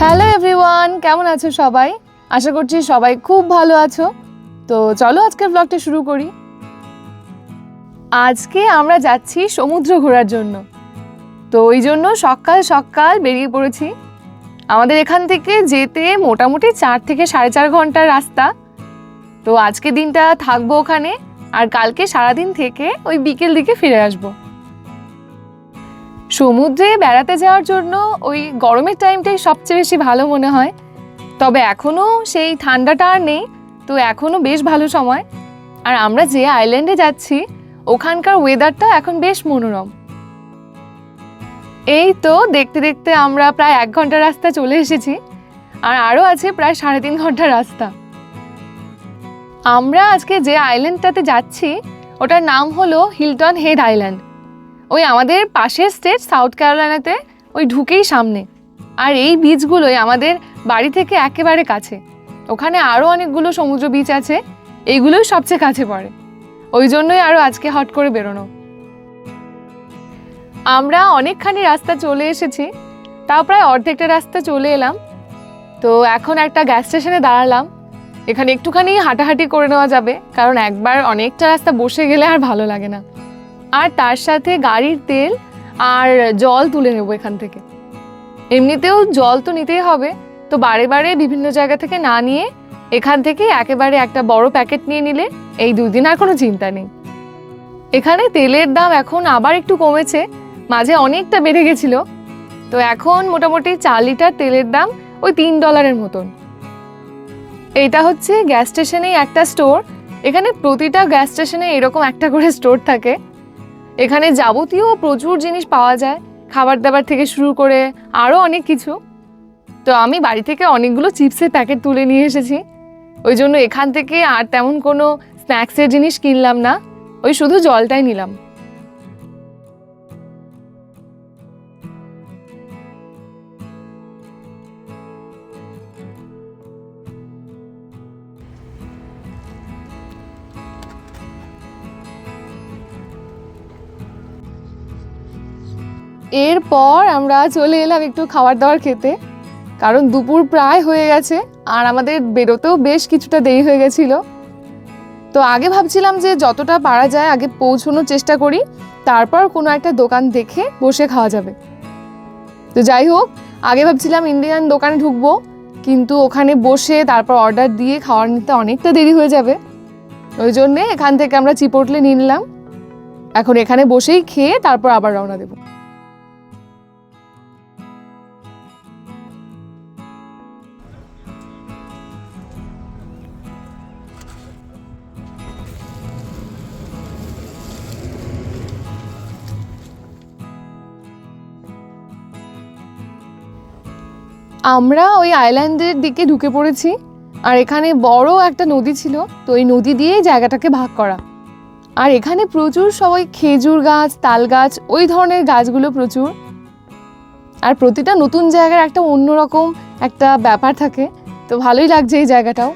Hello everyone কেমন আছো সবাই? আশা করছি সবাই খুব ভালো আছো। তো চলো আজকের ব্লগটা শুরু করি। আজকে আমরা যাচ্ছি সমুদ্র ঘোরার জন্য। তো ওই জন্য সকাল সকাল বেরিয়ে পড়েছি। আমাদের এখান থেকে যেতে মোটামুটি চার থেকে সাড়ে চার ঘণ্টার রাস্তা। তো আজকে দিনটা থাকব ওখানে। আর কালকে সারাদিন থেকে ওই বিকেল দিকে ফিরে আসব। সমুদ্রে বেড়াতে যাওয়ার জন্য ওই গরমের টাইমটাই সবচেয়ে বেশি ভালো মনে হয়। তবে এখনও সেই ঠান্ডাটা আর নেই, তো এখনও বেশ ভালো সময়। আর আমরা যে আইল্যান্ডে যাচ্ছি, ওখানকার ওয়েদারটা এখন বেশ মনোরম। এই তো দেখতে দেখতে আমরা প্রায় এক ঘণ্টা রাস্তা চলে এসেছি, আর আরও আছে প্রায় সাড়ে তিন ঘণ্টা রাস্তা। আমরা আজকে যে আইল্যান্ডটাতে যাচ্ছি, ওটার নাম হলো হিলটন হেড আইল্যান্ড ওই আমাদের পাশের স্টেট সাউথ ক্যারোলাইনাতে ওই ঢুকেই সামনে। আর এই বিচগুলোই আমাদের বাড়ি থেকে একেবারে কাছে। ওখানে আরও অনেকগুলো সমুদ্র বিচ আছে এইগুলোই সবচেয়ে কাছে পড়ে। ওই জন্যই আরও আজকে হট করে বেরোনো। আমরা অনেকখানি রাস্তা চলে এসেছি, তাও প্রায় অর্ধেকটা রাস্তা চলে এলাম। তো এখন একটা গ্যাস স্টেশনে দাঁড়ালাম। এখানে একটুখানি হাঁটাহাঁটি করে নেওয়া যাবে, কারণ একবার অনেকটা রাস্তা বসে গেলে আর ভালো লাগে না। আর তার সাথে গাড়ির তেল আর জল তুলে নেব এখান থেকে। এমনিতেও জল তো নিতেই হবে, তো বারে বারে বিভিন্ন জায়গা থেকে না নিয়ে এখান থেকে একেবারে একটা বড় প্যাকেট নিয়ে নিলে এই দুদিন আর কোনো চিন্তা নেই। এখানে তেলের দাম এখন আবার একটু কমেছে, মাঝে অনেকটা বেড়ে গেছিল। তো এখন মোটামুটি চার লিটার তেলের দাম ওই তিন ডলারের মতন। এইটা হচ্ছে গ্যাস স্টেশনেই একটা স্টোর এখানে প্রতিটা গ্যাস স্টেশনে এরকম একটা করে স্টোর থাকে। এখানে যাবতীয় প্রচুর জিনিস পাওয়া যায় খাবার দাবার থেকে শুরু করে আরও অনেক কিছু। তো আমি বাড়ি থেকে অনেকগুলো চিপসের প্যাকেট তুলে নিয়ে এসেছি। ওই জন্য এখান থেকে আর তেমন কোনো স্ন্যাক্সের জিনিস কিনলাম না। ওই শুধু জলটাই নিলাম। এরপর আমরা চলে এলাম একটু খাবার দাবার খেতে। কারণ দুপুর প্রায় হয়ে গেছে, আর আমাদের বেরোতেও বেশ কিছুটা দেরি হয়ে গেছিল। তো আগে ভাবছিলাম যে যতটা পারা যায় আগে পৌঁছানোর চেষ্টা করি, তারপর কোনো একটা দোকান দেখে বসে খাওয়া যাবে। তো যাই হোক, আগে ভাবছিলাম ইন্ডিয়ান দোকানে ঢুকবো, কিন্তু ওখানে বসে তারপর অর্ডার দিয়ে খাওয়ার নিতে অনেকটা দেরি হয়ে যাবে। ওই জন্যে এখান থেকে আমরা চিপোটলে নিয়ে নিলাম। এখন এখানে বসেই খেয়ে তারপর আবার রওনা দেবো। আমরা ওই আইল্যান্ডের দিকে ঢুকে পড়েছি আর এখানে বড় একটা নদী ছিল, তো ওই নদী দিয়েই জায়গাটাকে ভাগ করা। আর এখানে প্রচুর সবাই খেজুর গাছ, তাল গাছ, ওই ধরনের গাছগুলো প্রচুর। আর প্রতিটা নতুন জায়গার একটা অন্যরকম একটা ব্যাপার থাকে, তো ভালোই লাগছে এই জায়গাটাও।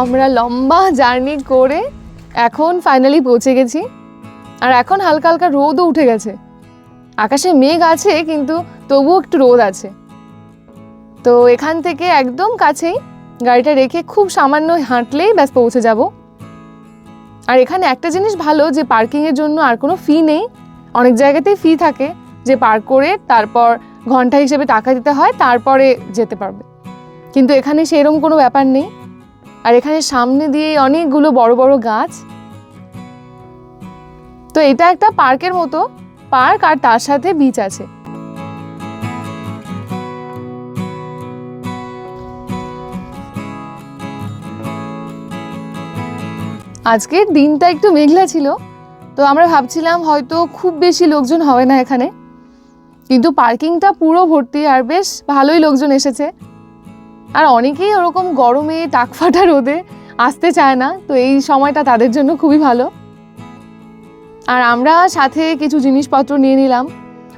আমরা লম্বা জার্নি করে এখন ফাইনালি পৌঁছে গেছি। আর এখন হালকা হালকা রোদও উঠে গেছে। আকাশে মেঘ আছে, কিন্তু তবুও একটু রোদ আছে। তো এখান থেকে একদম কাছেই গাড়িটা রেখে খুব সামান্য হাঁটলেই ব্যাস পৌঁছে যাব। আর এখানে একটা জিনিস ভালো যে পার্কিংয়ের জন্য আর কোনো ফি নেই। অনেক জায়গাতেই ফি থাকে যে পার্ক করে তারপর ঘণ্টা হিসেবে টাকা দিতে হয়, তারপরে যেতে পারবে। কিন্তু এখানে সেরকম কোনো ব্যাপার নেই। আর এখানে সামনে দিয়ে অনেকগুলো বড় বড় গাছ। তো এটা একটা পার্কের মতো, পার্ক আর তার সাথে বিচ আছে। আজকের দিনটা একটু মেঘলা ছিল, তো আমরা ভাবছিলাম হয়তো খুব বেশি লোকজন হবে না এখানে। কিন্তু পার্কিংটা পুরো ভর্তি আর বেশ ভালোই লোকজন এসেছে। আর অনেকেই ওরকম গরমে টাকফাটা রোদে আসতে চায় না, তো এই সময়টা তাদের জন্য খুবই ভালো। আর আমরা সাথে কিছু জিনিসপত্র নিয়ে নিলাম।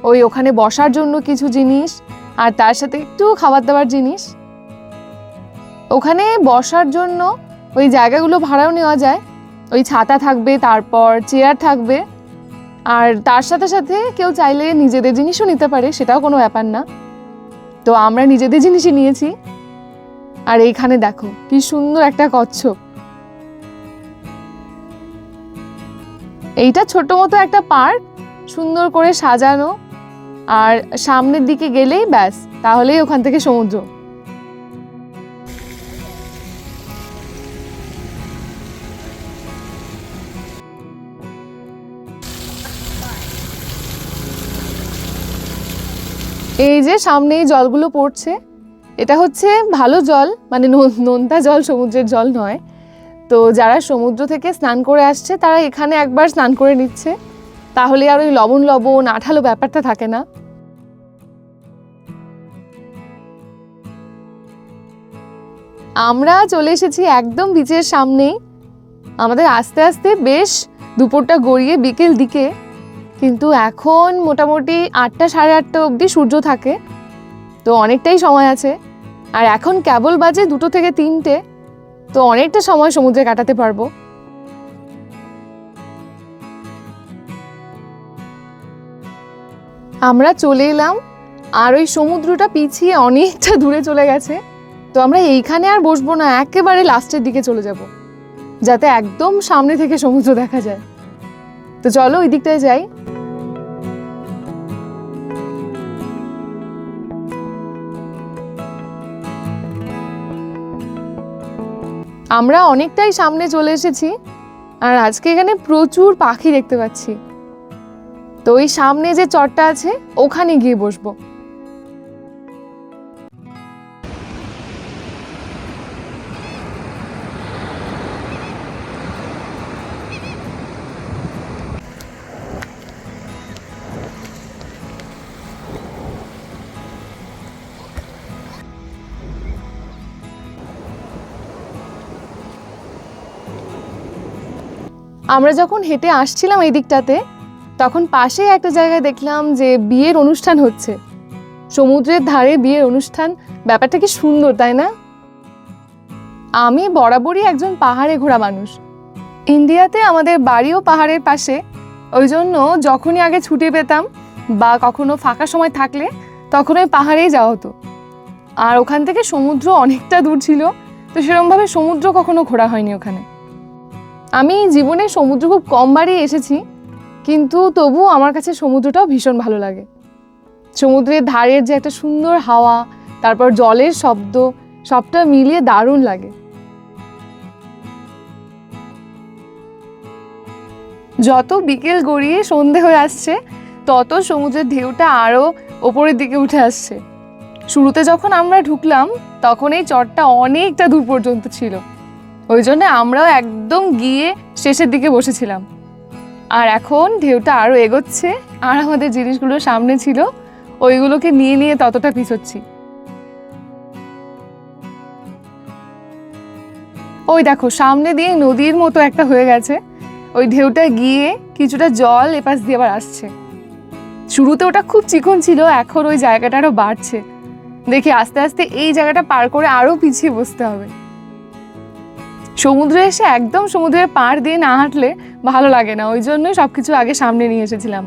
ওই ওখানে বসার জন্য কিছু জিনিস, আর তার সাথে একটু খাবার দাবার জিনিস। ওখানে বসার জন্য ওই জায়গাগুলো ভাড়াও নেওয়া যায়। ওই ছাতা থাকবে, তারপর চেয়ার থাকবে। আর তার সাথে সাথে কেউ চাইলে নিজেদের জিনিসও নিতে পারে, সেটাও কোনো ব্যাপার না। তো আমরা নিজেদের জিনিসই নিয়েছি। আর এইখানে দেখো, কি সুন্দর একটা কচ্ছপ। এইটা ছোট মতো একটা পার্ক, সুন্দর করে সাজানো। আর সামনের দিকে গেলেই ব্যাস, তাহলেই ওখান থেকে সমুদ্র। এই যে সামনেই জলগুলো পড়ছে এটা হচ্ছে ভালো জল মানে নোনতা জল, সমুদ্রের জল নয়। তো যারা সমুদ্র থেকে স্নান করে আসছে, তারা এখানে একবার স্নান করে নিচ্ছে। তাহলে আর ওই লবণ লবণ, আঠালো ব্যাপারটা থাকে না। আমরা চলে এসেছি একদম বিচের সামনেই। আমাদের আস্তে আস্তে বেশ দুপুরটা গড়িয়ে বিকেল দিকে। কিন্তু এখন মোটামুটি আটটা সাড়ে আটটা অবধি সূর্য থাকে। তো অনেকটাই সময় আছে। আর এখন কেবল বাজে দুটো থেকে তিনটে, তো অনেকটা সময় সমুদ্রে কাটাতে পারব। আমরা চলে এলাম, আর ওই সমুদ্রটা পিছিয়ে অনেকটা দূরে চলে গেছে, তো আমরা এইখানে আর বসবো না, একেবারে লাস্টের দিকে চলে যাব, যাতে একদম সামনে থেকে সমুদ্র দেখা যায়। তো চলো ওই দিকটায় যাই। আমরা অনেকটাই সামনে চলে এসেছি, আর আজকে এখানে প্রচুর পাখি দেখতে পাচ্ছি। তো ওই সামনে যে চটটা আছে, ওখানে গিয়ে বসবো। আমরা যখন হেঁটে আসছিলাম এই দিকটাতে, তখন পাশে একটা জায়গায় দেখলাম যে বিয়ের অনুষ্ঠান হচ্ছে। সমুদ্রের ধারে বিয়ের অনুষ্ঠান, ব্যাপারটা কি সুন্দর, তাই না? আমি বরাবরই একজন পাহাড়ে ঘোরা মানুষ। ইন্ডিয়াতে আমাদের বাড়িও পাহাড়ের পাশে। ওই জন্য যখনই আগে ছুটি পেতাম বা কখনো ফাঁকা সময় থাকলে তখন ওই পাহাড়েই যাওয়া হতো। আর ওখান থেকে সমুদ্র অনেকটা দূর ছিল, তো সেরকমভাবে সমুদ্র কখনো ঘোরা হয়নি ওখানে। আমি জীবনে সমুদ্র খুব কমবারই এসেছি, কিন্তু তবু আমার কাছে সমুদ্রটাও ভীষণ ভালো লাগে। সমুদ্রের ধারের যে একটা সুন্দর হাওয়া, তারপর জলের শব্দ, সবটা মিলিয়ে দারুণ লাগে। যত বিকেল গড়িয়ে সন্ধে হয়ে আসছে, তত সমুদ্রের ঢেউটা আরও ওপরের দিকে উঠে আসছে। শুরুতে যখন আমরা ঢুকলাম, তখন এই চটটা অনেকটা দূর পর্যন্ত ছিল। ওই জন্য আমরাও একদম গিয়ে শেষের দিকে বসেছিলাম। আর এখন ঢেউটা আরও এগোচ্ছে, আর আমাদের জিনিসগুলো সামনে ছিল, ওইগুলোকে নিয়ে নিয়ে ততটা পিছোচ্ছি। ওই দেখো, সামনে দিয়ে নদীর মতো একটা হয়ে গেছে। ওই ঢেউটা গিয়ে কিছুটা জল এপাশ দিয়ে আবার আসছে। শুরুতে ওটা খুব চিকন ছিল, এখন ওই জায়গাটা আরও বাড়ছে। দেখি আস্তে আস্তে এই জায়গাটা পার করে আরও পিছিয়ে বসতে হবে। সমুদ্রে এসে একদম সমুদ্রের পাড় দিয়ে না হাঁটলে ভালো লাগে না, ওই জন্যই সব কিছু আগে সামনে নিয়ে এসেছিলাম।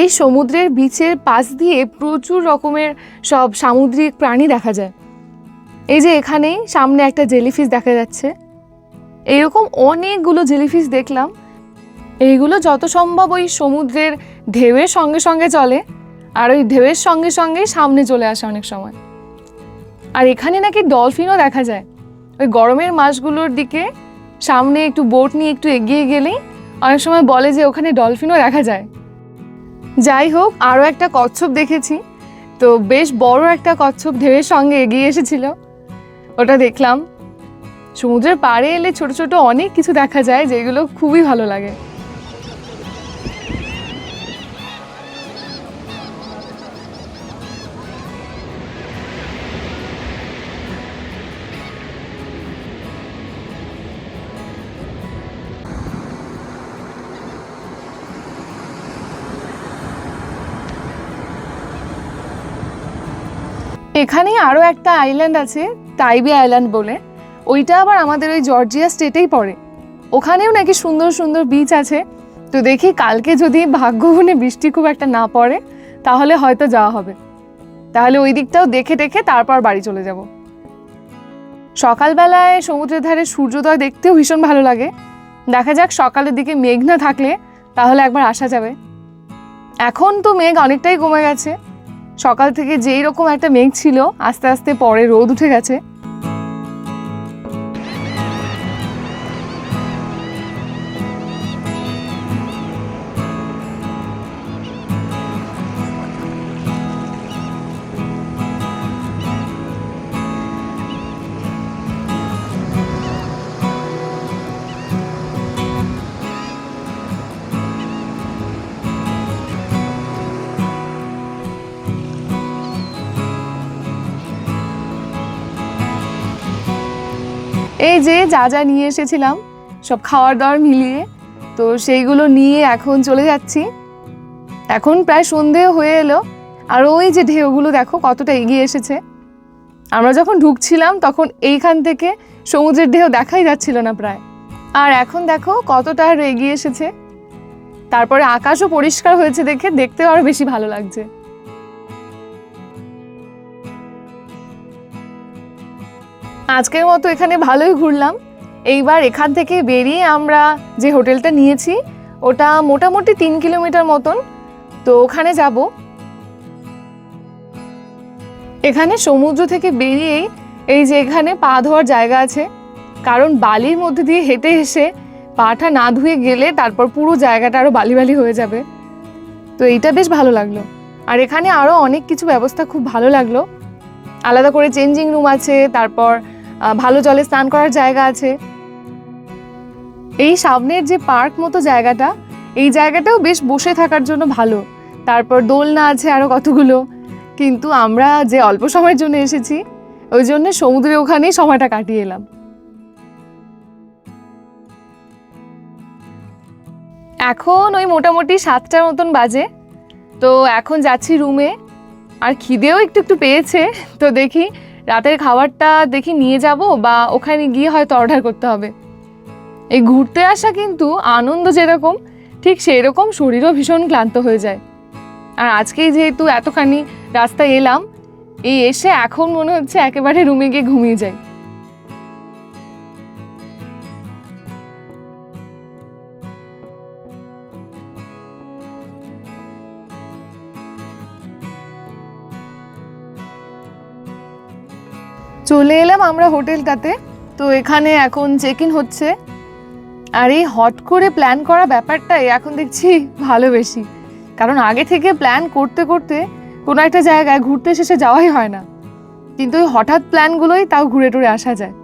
এই সমুদ্রের বিচের পাশ দিয়ে প্রচুর রকমের সব সামুদ্রিক প্রাণী দেখা যায়। এই যে এখানেই সামনে একটা জেলিফিশ দেখা যাচ্ছে। এইরকম অনেকগুলো জেলিফিশ দেখলাম। এইগুলো যত সম্ভব ওই সমুদ্রের ঢেউয়ের সঙ্গে সঙ্গে চলে, আর ওই ঢেউয়ের সঙ্গে সঙ্গেই সামনে চলে আসে অনেক সময়। আর এখানে নাকি ডলফিনও দেখা যায়। ওই গরমের মাসগুলোর দিকে সামনে একটু বোট নিয়ে একটু এগিয়ে গেলেই অনেক সময় বলে যে ওখানে ডলফিনও দেখা যায়। যাই হোক আরও একটা কচ্ছপ দেখেছি। তো বেশ বড় একটা কচ্ছপ ঢেউয়ের সঙ্গে এগিয়ে এসেছিল। ওটা দেখলাম। সমুদ্রের পাড়ে এলে ছোট ছোট অনেক কিছু দেখা যায় যেগুলো খুবই ভালো লাগে। এখানেই আরও একটা আইল্যান্ড আছে টাইবি আইল্যান্ড বলে। ওইটা আবার আমাদের ওই জর্জিয়া স্টেটেই পড়ে। ওখানেও নাকি সুন্দর সুন্দর বিচ আছে। তো দেখি কালকে যদি ভাগ্য গুণে বৃষ্টি খুব একটা না পড়ে, তাহলে হয়তো যাওয়া হবে। তাহলে ওই দিকটাও দেখে দেখে তারপর বাড়ি চলে যাব। সকালবেলায় সমুদ্রের ধারে সূর্যোদয় দেখতেও ভীষণ ভালো লাগে। দেখা যাক সকালের দিকে মেঘ না থাকলে তাহলে একবার আসা যাবে। এখন তো মেঘ অনেকটাই কমে গেছে। সকাল থেকে যেই রকম একটা মেঘ ছিল আস্তে আস্তে পরে রোদ উঠে গেছে। এই যে যা যা নিয়ে এসেছিলাম, সব খাওয়ার দাওয়ার মিলিয়ে, তো সেইগুলো নিয়ে এখন চলে যাচ্ছি। এখন প্রায় সন্ধে হয়ে এলো, আর ওই যে ঢেউগুলো দেখো কতটা এগিয়ে এসেছে। আমরা যখন ঢুকছিলাম, তখন এইখান থেকে সমুদ্রের ঢেউ দেখাই যাচ্ছিল না প্রায়। আর এখন দেখো কতটা এগিয়ে এসেছে। তারপরে আকাশও পরিষ্কার হয়েছে দেখে, দেখতেও আরও বেশি ভালো লাগছে। আজকের মতো এখানে ভালোই ঘুরলাম। এইবার এখান থেকে বেরিয়ে আমরা যে হোটেলটা নিয়েছি, ওটা মোটামুটি তিন কিলোমিটার মতন। তো ওখানে যাব। এখানে সমুদ্র থেকে বেরিয়েই এই যে এখানে পা ধোয়ার জায়গা আছে, কারণ বালির মধ্যে দিয়ে হেঁটে এসে পাটা না ধুয়ে গেলে তারপর পুরো জায়গাটা আরও বালি বালি হয়ে যাবে। তো এইটা বেশ ভালো লাগল। আর এখানে আরও অনেক কিছু ব্যবস্থা খুব ভালো লাগল। আলাদা করে চেঞ্জিং রুম আছে, তারপর ভালো জলে স্নান করার জায়গা আছে। এই সামনের যে পার্ক মতো জায়গাটা, এই জায়গাটাও বেশ বসে থাকার জন্য ভালো। তারপর দোলনা আছে আরও কতগুলো। কিন্তু আমরা যে অল্প সময়ের জন্য এসেছি, ওই জন্য সমুদ্রে ওখানেই সময়টা কাটিয়ে এলাম। এখন ওই মোটামুটি সাতটার মতন বাজে। তো এখন যাচ্ছি রুমে। আর খিদেও একটু একটু পেয়েছে। তো দেখি রাতের খাবারটা দেখি নিয়ে যাব বা ওখানে গিয়ে হয়তো অর্ডার করতে হবে। এই ঘুরতে আসা কিন্তু আনন্দ যেরকম, ঠিক সেই রকম শরীরও ভীষণ ক্লান্ত হয়ে যায়। আর আজকেই যেহেতু এতখানি রাস্তায় এলাম, এই এসে এখন মনে হচ্ছে একেবারে রুমে গিয়ে ঘুমিয়ে যাই। চলে এলাম আমরা হোটেলটাতে। তো এখানে এখন চেক ইন হচ্ছে। আর এই হট করে প্ল্যান করা ব্যাপারটাই এখন দেখছি ভালো বেশি। কারণ আগে থেকে প্ল্যান করতে করতে কোনো একটা জায়গায় ঘুরতে শেষে যাওয়াই হয় না। কিন্তু ওই হঠাৎ প্ল্যানগুলোই তাও ঘুরে টুরে আসা যায়।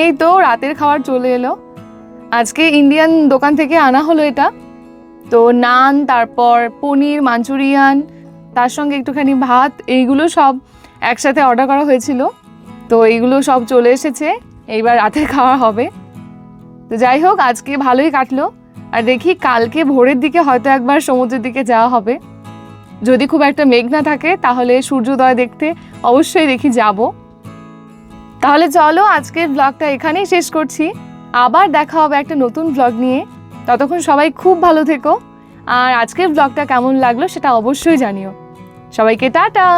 এই তো রাতের খাবার চলে এলো। আজকে ইন্ডিয়ান দোকান থেকে আনা হলো এটা। তো নান, তারপর পনির, মাঞ্চুরিয়ান, তার সঙ্গে একটুখানি ভাত, এইগুলো সব একসাথে অর্ডার করা হয়েছিল। তো এইগুলো সব চলে এসেছে, এইবার রাতের খাওয়া হবে। তো যাই হোক, আজকে ভালোই কাটলো। আর দেখি কালকে ভোরের দিকে হয়তো একবার সমুদ্রের দিকে যাওয়া হবে। যদি খুব একটা মেঘ না থাকে, তাহলে সূর্যোদয় দেখতে অবশ্যই দেখি যাব। তাহলে চলো, আজকের ব্লগটা এখানেই শেষ করছি। আবার দেখা হবে একটা নতুন ব্লগ নিয়ে। ততক্ষণ সবাই খুব ভালো থেকো। আর আজকের ব্লগটা কেমন লাগল সেটা অবশ্যই জানিও। সবাইকে টাটা!